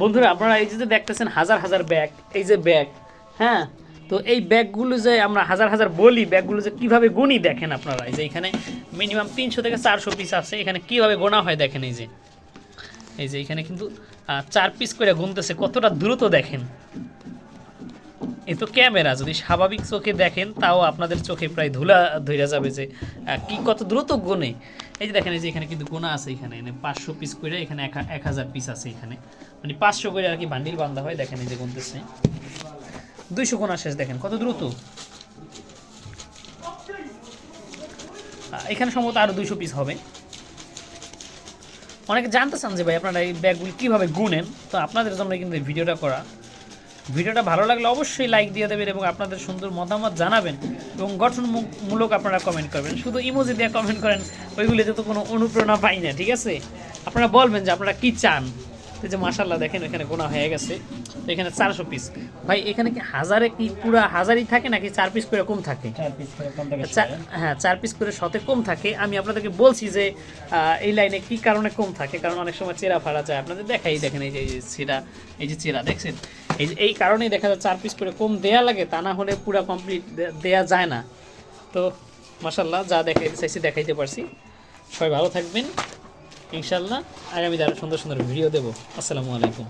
বন্ধুরা, আপনারা এই যে দেখতেছেন হাজার হাজার ব্যাগ, এই যে ব্যাগ হ্যাঁ? তো এই ব্যাগগুলো যে আমরা হাজার হাজার বলি, ব্যাগগুলো যে কীভাবে গুনি দেখেন আপনারা? এই যে এখানে মিনিমাম তিনশো থেকে চারশো পিস আছে, এখানে কীভাবে গোনা হয় দেখেন এই যে। এই যে এখানে কিন্তু চার পিস করে গুনতেছে, কতটা দ্রুত দেখেন। এ তো ক্যামেরা, যদি স্বাভাবিক চোখে দেখেন, তাও আপনাদের চোখে প্রায় ধুলা ধইরা যাবে যে কি কত দ্রুত গুনে এই যে দেখেন, এই যে এখানে কিন্তু গোনা আছে এখানে এনে পাঁচশো পিস করে এখানে এক হাজার পিস আছে এখানে। মানে পাঁচশো করে আর কি বান্ডিল বান্ধা হয়, দেখেন এই যে গুনতেছে। দুইশো গোনা শেষ, দেখেন, কত দ্রুত। এখানে সম্ভবত আরও দুইশো পিস হবে। অনেকে জানতে চান যে ভাই, আপনারা এই ব্যাগগুলি কীভাবে গুনেন? তো আপনাদের জন্য কিন্তু ভিডিওটা করা। ভিডিওটা ভালো লাগলে অবশ্যই লাইক দিয়ে দেবেন এবং আপনাদের সুন্দর মতামত জানাবেন এবং গঠনমূলক আপনারা কমেন্ট করবেন। শুধু ইমোজি দিয়ে কমেন্ট করেন, ওইগুলিতে তো কোনো অনুপ্রেরণা পাই না, ঠিক আছে? আপনারা বলবেন যে আপনারা কি চান? এই যে মাসাল্লাহ দেখেন এখানে গোনা হয়ে গেছে। তো এখানে চারশো পিস ভাই এখানে কি হাজারে কি পুরা হাজারই থাকে নাকি চার পিস করে কম থাকে? হ্যাঁ চার পিস করে শতে কম থাকে। আমি আপনাদেরকে বলছি যে এই লাইনে কি কারণে কম থাকে? কারণ অনেক সময় চেরা ফাড়া যায়। আপনাদের দেখাই দেখেন এই যে এই যে চেরা এই যে চেরা দেখছেন? এই যে এই কারণেই দেখা যায় চার পিস করে কম দেয়া লাগে তা না হলে পুরো কমপ্লিট দেয়া যায় না। তো মাসাল্লাহ যা দেখাইতে চাইছি দেখাইতে পারছি। সবাই ভালো থাকবেন। ইনশাল্লাহ আগামী আরও সুন্দর সুন্দর ভিডিও দেবো। আসসালামু আলাইকুম।